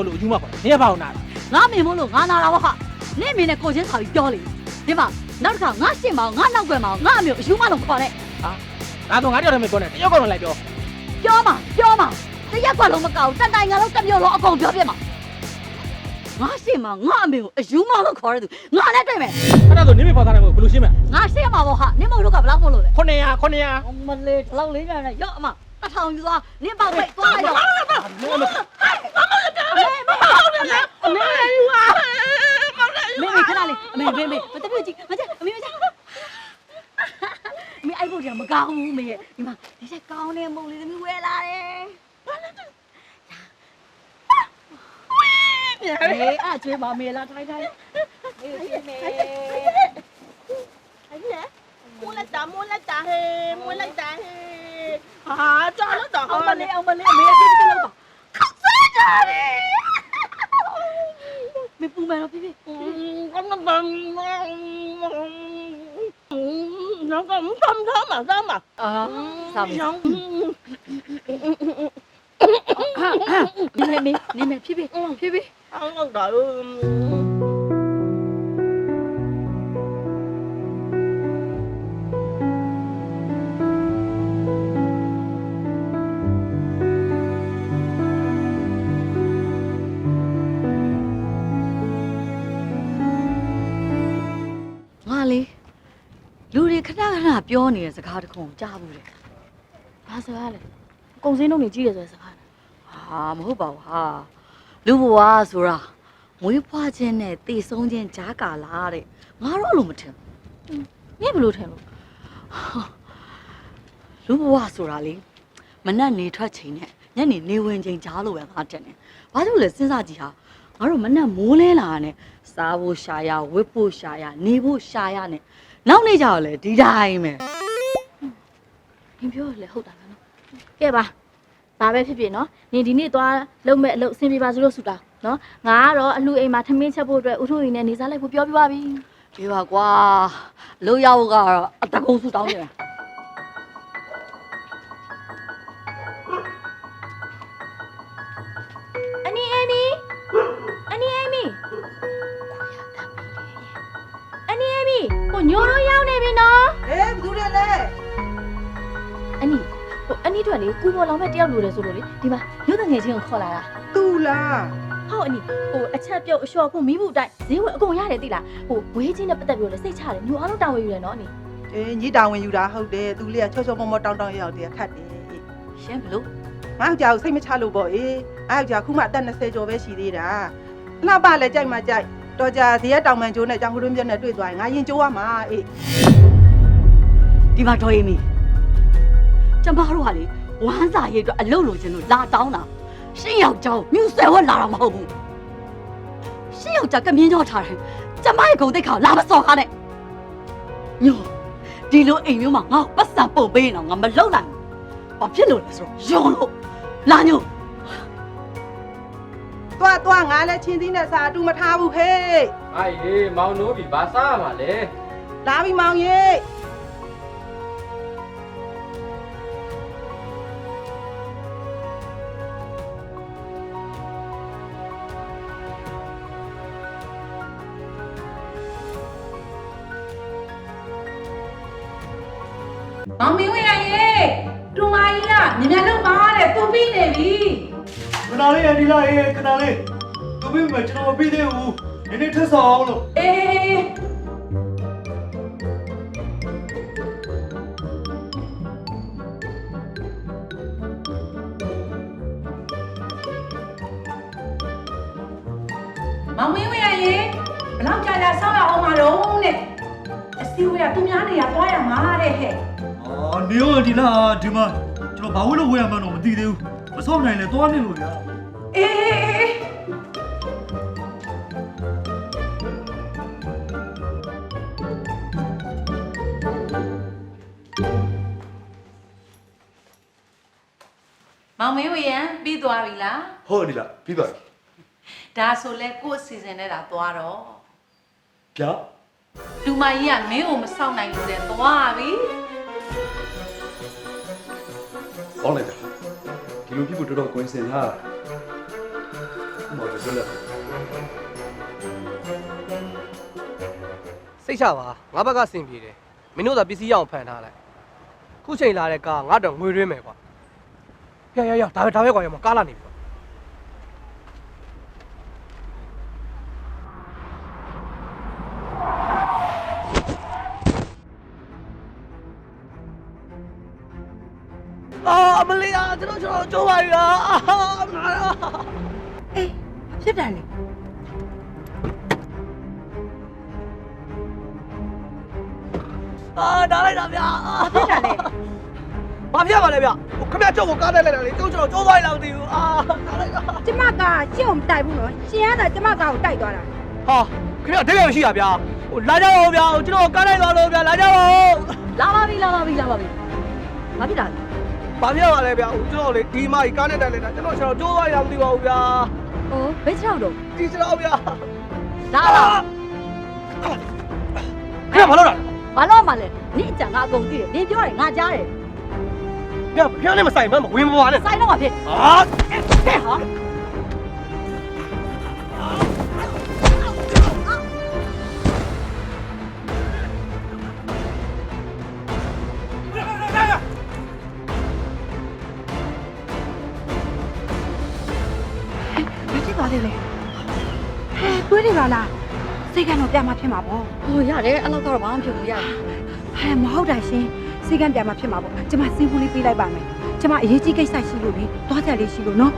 မမို့လို့ယူမပါနေပါအောင်နာငါမင်းမို့လို့ငါနာတာပေါ့ဟာနင့်မင်းနဲ့ကိုချင်းခါပြီးပြောလေဒီမှာနောက်တစ်ခါငါရှင်းမအောင်ငါနောက်ွယ်မအောင်ငါမျိုးယူမလို့ခေါ်နဲ့ဒါတော့ငါတယောက်တည်းမပြောနဲ့တယောက်ကတော့လိုက်ပြောပြောမှာပြောမှာတရက်ကွက်လုံးမကောက်တန်တိုင်ငါလုံးတစ်မျိုးလုံးအကုန်ပြောပြမှာငါရှင်းမငါအမေကိုအယူမလို့ခေါ်ရသူငါနဲ့တွေ့မယ်အဲ့ဒါဆိုနေမပေါ်သားတယ်မို့ဘယ်လိုရှင်းမလဲငါရှင်းမှာပေါ့ဟာနင့်မို့လို့ကဘယ်လောက်မို့လို့လဲ900 900အမလေးဒီလောက်လေးနဲ့ရော့အမ အထောင်ယူသွားနင့်ပေါ့ပိတ်သွားလိုက်တော့နေမအမေမဟုတ်ဘူးလေအမေယူပါမေမေခဏလေးအမေမေမေမတပြည့်ကြည့်မကြအမေမကြမေအိုက်ဖို့တည်းမကောင်းဘူးမေဒီမှာဒီချက်ကောင်းတဲ့မုံလေးသမီးဝဲလာတယ်အေးအကျွေးပါမေလာထိုင်ထိုင်မေမေမေအဲ့လေမူလက်တာမူလက်တာဟေးမူလက်တာဟေး ဟာကြောက်လို့တော့အောင်မလေးအောင်မလေးအမေအပြေးပြေးလောက်ပါခောက်စားကြတယ်မေပူမယ်တော့ပြေးပြေးကောင်းတော့ဘာနောက်ကမသမ်းသား နေတဲ့စကားတစ်ခုကိုကြားဘူးလေဘာစကားလဲအကုန်စင်းလုံးနေကြီးတယ်ဆိုတဲ့စကားလားဟာမဟုတ်ပါဘူးဟာလူဘဝဆိုတာမွေးဖွားခြင်းနဲ့တည်ဆုံးခြင်းကြားကာလာတဲ့ငါတော့လို့မထင်ဘူးမင်းဘယ်လိုထင်လို့လူဘဝဆိုတာလေမနက်နေထွက်ချိန်နဲ့ညနေနေဝင်ချိန်ကြားလို့ပဲငါထင်တယ်ဘာလို့လဲစဉ်းစားကြည့်ဟာငါတို့မနက်မိုးလဲလာတဲ့စားဖို့ရှာရဝတ်ဖို့ရှာရနေဖို့ရှာရနဲ့ နောက်နေ့ကျတော့လေဒီတိုင်းပဲမင်းပြောရလေဟုတ်တာလားနော်ကဲပါဘာပဲဖြစ်ဖြစ်နော်နင်ဒီနေ့သွားလုံးမဲ့အလုပ်အဆင်ပြေပါစေလို့ဆုတောင်းနော်ငါကတော့အလှအိမ်မှာထမင်းချက်ဖို့အတွက်ဥထုရင်နဲ့နေစားလိုက်ဖို့ပြောပြပါပြီ ဒီပါကွာအလို့ရောက်ကတော့အတကုံစုတောင်းနေတာ လဲအနီဟိုအနီတို့ကလေကူပေါ်လောင်မဲ့တယောက်လိုတယ်ဆိုလို့လေဒီမှာမြို့တငယ်ချင်းကိုခေါ်လာတာသူလားဟုတ်အနီဟိုအချက်ပြုတ်အလျှော်ဖို့မိမှုတိုက်ဈေးဝယ်အကုန်ရတယ်တိလားဟိုဝေးချင်းနဲ့ပတ်သက်ပြီးတော့လေစိတ်ချတယ်ညိုအားလုံးတာဝန်ယူတယ်နော်အနီအေးညီတောင်ဝင်ယူတာဟုတ်တယ်သူလေးကချောချောမောမောတောင်းတောင်းရောက်တယ်ခတ်တယ်အေးရှင်းဘလို့ငါ့ကြောက်စိတ်မချလို့ပေါ့အေးအားကြောက်ခုမှအသက်20ကျော်ပဲရှိသေးတာလှပလည်းကြိုက်မှကြိုက်တော်ကြဇေယျတောင်မှန်ကျိုးနဲ့ကြောင်ကရွန်းပြက်နဲ့တွေ့သွားရင်ငါရင်ကျိုးရမှာအေး ဒီမှာတော်ရင်မီကျမတို့ကလေဝမ်းစာရေးအတွက်အလုပ်လိုချင်လို့လာတောင်းတာရှင်းယောက်ျောင်းမြူဆယ်ဝက်လာတာမဟုတ်ဘူးရှင်းယောက်ျားကမြင်းကြောထားတယ်ကျမရဲ့ဂုံတိတ်ခါလာမစော်ကားနဲ့ညိုဒီလိုအိမ်မျိုးမှာငါ့ကိုပတ်စံပုံပေးရင်တော့ငါမလုပ်နိုင်ဘူးဘာဖြစ်လို့လဲဆိုတော့ယွန်လို့လာညိုသွားသွားငါလည်းချင်းသီးနဲ့စာအတူမထားဘူးဟေးအိုင်လေမောင်နိုးပြီဘာစားရမှာလဲလာပြီမောင်ရေ မြင်မြန်လို့ပါတဲ့သူပြီးနေပြီခဏလေးအဒီလာရေးခဏလေးသူမိမကျွန်တော်မပြီးသေးဘူးနည်းနည်းထပ်ဆောင်အောင်လို့အေးမောင်မင်းဝေရရေဘလောက်ကြာကြာဆောက်ရအောင်မတော့တဲ့အစည်းအဝေးကသူများနေရသွားရမှာတဲ့ဟဲ့အော်နေရောဒီလာဒီမှာကျွန်တော်ဘာ ဝလို့ဝယ်ရမှန်းတော့မသိသေးဘူးမဆော့နိုင်လဲသွားနေလို့ဗျာအေးအေးအေးမောင်မင်းဝေရန်ပြီးသွားပြီလားဟုတ်ဒီလားပြီးပါပြီဒါဆိုလဲကိုယ့်အစီအစဉ်နဲ့တာသွားတော့ဗျာလူမကြီးကမင်းကိုမဆောင်နိုင်လို့တဲ့သွားပြီ ကောင်းလိုက်တာဒီလိုဖြစ်ဖို့တော်တော်ကိုင်းစင်ထားဥမာပြောလက်စိတ်ချပါငါဘက်ကစင်ပြေတယ်မင်းတို့သာပစ္စည်းရအောင်ဖန်ထားလိုက်ခုချိန်လာတဲ့ကားငါတော့ငွေရင်းမယ်ကွာရရရဒါပဲဒါပဲကွာရမကားလာနေပြီ ကျွန်တော်ကျွန်တော်ကြိုးပါပြီအာငါအေးဖြစ်တယ်လေအာဒါလိုက်တာဗျာဖြစ်တယ်လေဘာဖြစ်ရပါလဲဗျဟိုခမရကျုပ်ကိုကားတက်လိုက်တာလေကျုပ်ကျွန်တော်ကြိုးသွားရလောက်မသိဘူးအာဒါလိုက်တာကျမကရှင့်ကိုမတိုက်ဘူးနော်ရှင်ရတာကျမကကိုတိုက်သွားတာဟာခင်ဗျအတိတ်ကရှိတာဗျာဟိုလာကြပါဦးဗျာဟိုကျွန်တော်ကားလိုက်သွားလို့ဗျာလာကြပါဦးလာပါပြီလာပါပြီလာပါပြီဘာဖြစ်တာလဲ ဘာဖြစ်ရပါလဲဗျာဟိုကျွန်တော်လေဒီမကြီးကားနဲ့တက်လိုက်တာကျွန်တော်ကျွန်တော်ကြိုးသွားရမသိပါဘူးဗျာဟိုဘယ်ချောက်တော့ဒီစတော့ဗျာလာလာခင်ဗျဘာလို့လာဘာလို့မှလဲနင့်အကြံငါအကုန်သိတယ်နင်ပြောတယ်ငါကြားတယ်ဗျာဗျာနဲ့မဆိုင်မမဝင်မပါနဲ့စိုင်းတော့မှာဖြစ်ဟာဟဲ့ဟာ တာလားစိတ်ကံတော့ပြန်မဖြစ်မှာပေါ့ဟိုရတယ်အဲ့လောက်ကတော့ဘာမှဖြစ်ဘူးရတယ်ဟဲ့မဟုတ်တာရှင်စိတ်ကံပြန်မဖြစ်မှာပေါ့ကျမစင်းဖူးလေးပေးလိုက်ပါမယ်ကျမအရေးကြီးကိစ္စရှိလို့လေသွားကြလေးရှိလို့နော်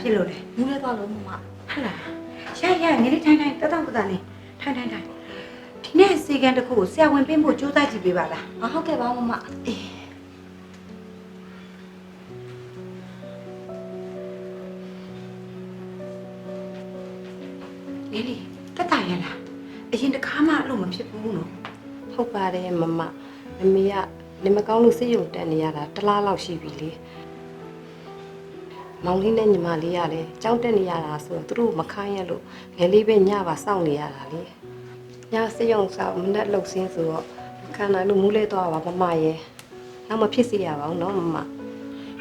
ဖြစ်လို့လဲမူးလဲသွားလို့မမဟလာရရငယ်လေးထိုင်ထိုင်တတောင့်တတလေးထိုင်ထိုင်ထိုင်ဒီနေ့စေကန်တစ်ခုကိုဆရာဝန်ပင်းဖို့ကြိုးစားကြည့်ပေးပါလားအဟုတ်ကဲ့ပါမမအေးငယ်လေးတက်တာရလားအရင်တစ်ခါမှအဲ့လိုမဖြစ်ဘူးနော်ဟုတ်ပါတယ်မမမမေကနေမကောင်းလို့စိတ်ယုံတက်နေရတာတစ်လားလောက်ရှိပြီလေ မောင်လေးနဲ့ညီမလေးကလည်းကြောက်တက်နေရတာဆိုတော့သူတို့မခိုင်းရလို့ငယ်လေးပဲညပါစောင့်နေရတာလေညစိတ်ယုံဆောင်မနဲ့လှုပ်ဆင်းဆိုတော့ခန္ဓာလို့မူးလဲသွားပါမမရဲ့နောက်မဖြစ်စေရပါဘူးနော်မမ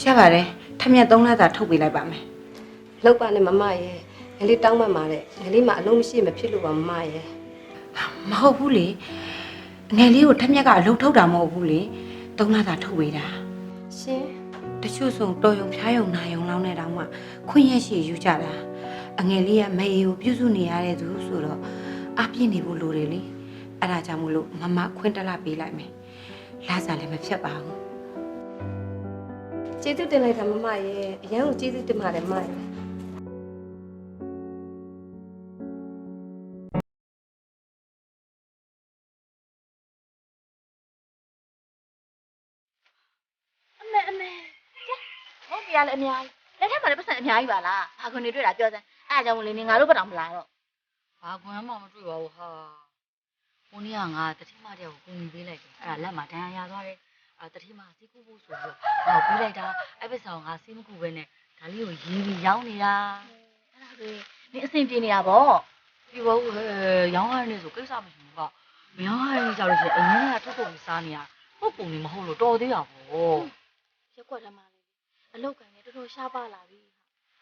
ရပါတယ်ထက်မြက်သုံးလသာထုတ်ပေးလိုက်ပါမယ်လှုပ်ပါနဲ့မမရဲ့ငယ်လေးတောင်းပန်ပါတဲ့ငယ်လေးမှအလုံးမရှိမဖြစ်လို့ပါမမရဲ့မဟုတ်ဘူးလေငယ်လေးကိုထက်မြက်ကအလုပ်ထုတ်တာမဟုတ်ဘူးလေသုံးလသာထုတ်ပေးတာရှင် တချို့ဆိုတော်ယုံဖျားယုံနာယုံလောင်းနေတာမှခွင့်ရရှိယူကြတာအငယ်လေးကမေအေကိုပြုစုနေရတဲ့သူဆိုတော့အပြည့်နေဖို့လိုတယ်လေအဲ့ဒါကြောင့်မလို့မမခွင့်တလပေးလိုက်မယ်လာစားလည်းမဖြတ်ပါဘူးကျေးဇူးတင်လိုက်တာမမရဲ့အရန်ကိုကျေးဇူးတင်ပါတယ်မမရဲ့ ဟုတ်ပြီရလေအများကြီးလက်ထက်မှာလည်းပတ်စံအများကြီးပါလားဘာခွန်နေတွေ့တာပြောစမ်းအဲ့ဒါကြောင့်မလို့နေငါတို့ဘက်တောင်မလာတော့ဘာကွမ်းမှမတွေ့ပါဘူးဟာဟိုနေ့ကငါတတိမတယောက်ကိုကူညီပေးလိုက်တယ်အဲ့ဒါလက်မှာဒဏ်ရာရသွားတယ်အဲ့တတိမစီးကူဖို့ဆိုပြီးတော့ငါပေးလိုက်တာအဲ့ပစ္စံကိုငါစီးမကူပဲနဲ့ဒါလေးကိုရေးပြီးရောင်းနေတာအဲ့ဒါဆိုရင်နေအဆင်ပြေနေတာဗောဒီဘဟုတ်ဟဲ့ရောင်းရတဲ့နေ့ဆိုကိစ္စမရှိဘူးကမရောင်းရတဲ့နေ့ကြလို့ရှိရင်အရင်ကထုတ်ကုန်ပြီးစားနေရဟုတ်ပုံနေမဟုတ်လို့တော်သေးတာပေါ့ရက်ွက်ထမ်းမလေး အလောက်ကန်နေတော်တော်ရှားပါလာပြီ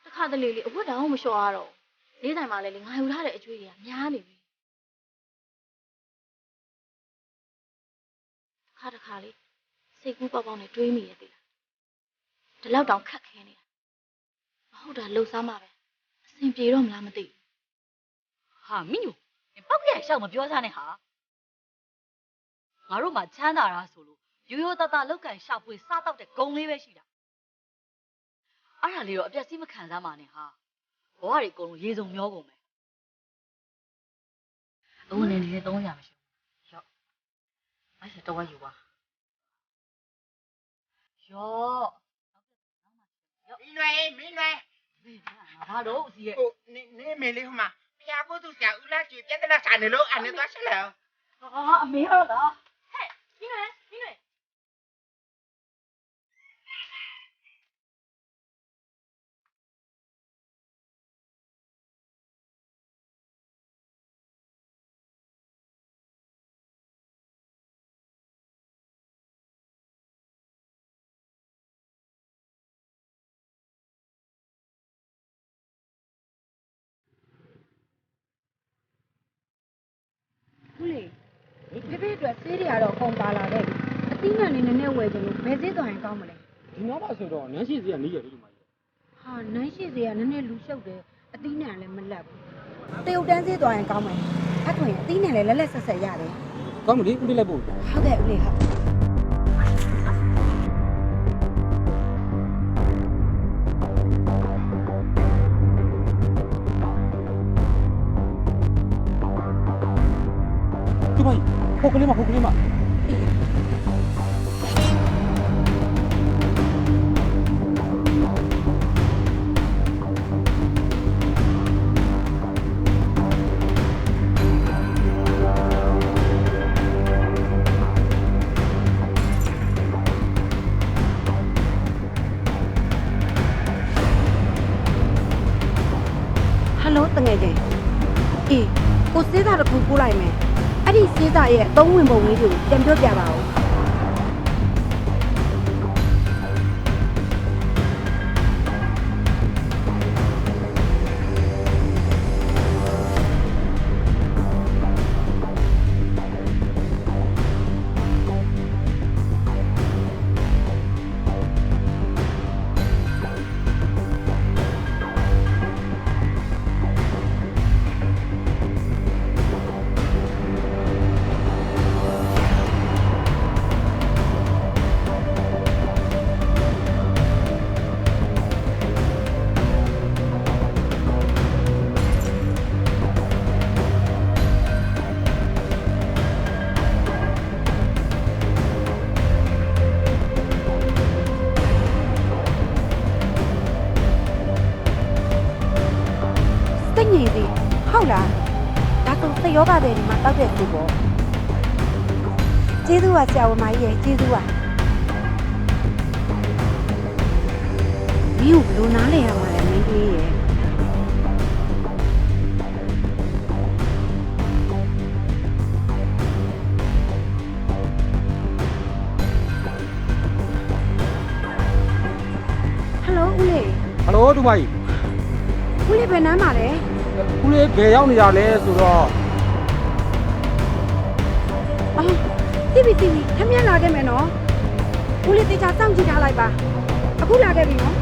တခါတလေလေအဝတ်တောင်မလျှော်ရတော့လေးဆိုင်မှာလည်းလေငါယူထားတဲ့အကျွေးတွေကများနေပြီတခါတခါလေးစိတ်ကူးပေါက်ပေါက်နဲ့တွေးမိရဲ့တိလားဒီလောက်တောင်ခက်ခဲနေတာမဟုတ်တာလှုပ်ရှားမှာပဲအဆင်ပြေတော့မလားမသိဘူးဟာမင်းညိုပေါက်ရရှောက်မပြောစားနဲ့ဟာငါတို့မှချမ်းသာတာဆိုလို့ရိုးရိုးသားသားလောက်ကန်ရှာဖွေစားတော့တဲ့ဂုံလေးပဲရှိတာ အဲ့ဒါလေးတော့အပြက်စီးမခံစားပါနဲ့ဟာဘဝတွေအကုန်လုံးရေစုံမျောကုန်ပဲအဝင်နေနေ300မရှိဘူးရော့အဲ့ဒါတော့ယူပါရော့မင်းလွယ်မင်းလွယ်ဘာလို့အစီရဲ့ဟိုနေနေမေလေးဟိုမှာဖျားကိုသူဆရာဦးလာကျွေပြဿနာစာနေလို့အနေသွားချက်လဲဟာအမေဟုတ်လား ဖေဖေအတွက်ဆေးတွေကတော့ကုန်ပါလာခဲ့ပြီအသီးနှံနေနည်းနည်းဝယ်ကြလို့ဘယ်ဈေးသွားရင်ကောင်းမလဲဒီနောက်ပါဆိုတော့နန်းရှိစီကနေရပြီဒီမှာဟာနန်းရှိစေကနည်းနည်းလူရှုပ်တယ်အသီးနှံလည်းမလက်ဘူးတရုတ်တန်းဈေးသွားရင်ကောင်းမယ်အဲ့ဆိုရင်အသီးနှံလည်းလက်လက်ဆက်ဆက်ရတယ်ကောင်းမလေးဦးလေးလိုက်ပို့ဟုတ်ကဲ့ဦးလေးဟုတ်ဒီမှာ ဟိုကလေးမဟိုကလေးမဟယ်လိုတငယ်ချင်းအေး ကိုစေးသားတစ်ခုပို့လိုက်မယ်အဲ့ဒီစေးသားရဲ့အသုံးဝင်ပုံလေးတွေကိုပြန်ပြောပြပါဦး ယောဂတဲ့ဒီမှာတောက်တဲ့သူပေါ့ကျေးဇူးပါဆရာဝန်မကြီးရဲ့ကျေးဇူးပါမင်းကိုဘယ်လိုနားလဲရမှာလဲမင်းကြီးရဲ့ဟယ်လိုဦးလေးဟယ်လိုတူမကြီးဦးလေးဘယ်နမ်းမှာလဲဦးလေးဘယ်ရောက်နေကြလဲဆိုတော့ အော်တိပြီတိပြီထမင်းလာခဲ့မယ်နော်ဦးလေးတေချာစောင့်ကြည့်ထားလိုက်ပါအခုလာခဲ့ပြီနော်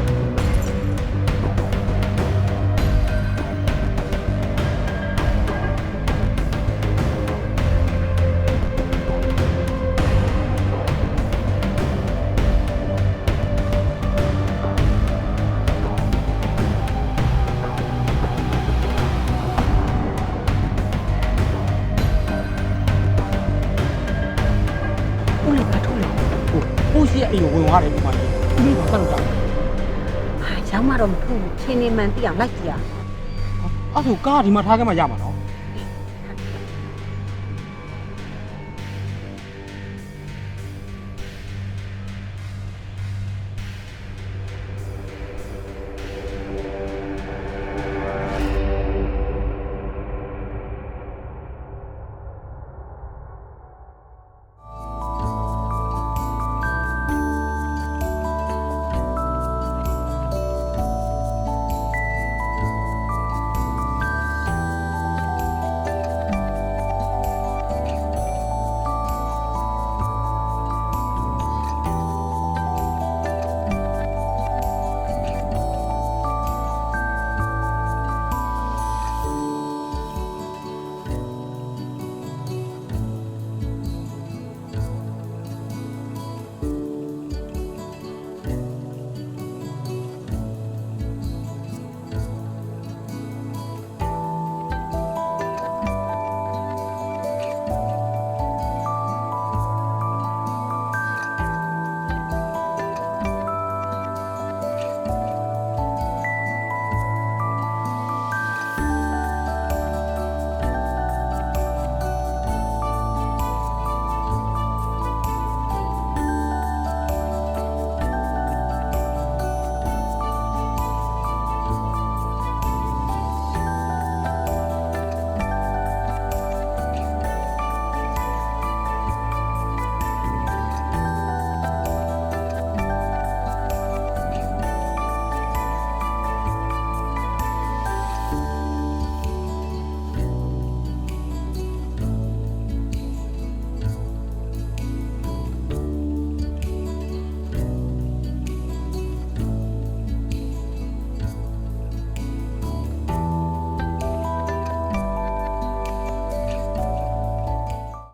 ပိုးရှိရဲ့အိမ်ကိုဝင်သွားတယ်ဒီမှာကြီးဦးလေးကဆက်လို့တာဟာရောင်းမတော့မထူးဘူးချင်းနေမှန်သိအောင်လိုက်ကြည့်ရအောင်အဲ့ဆိုကားဒီမှာထားခဲ့မှရမှာနော်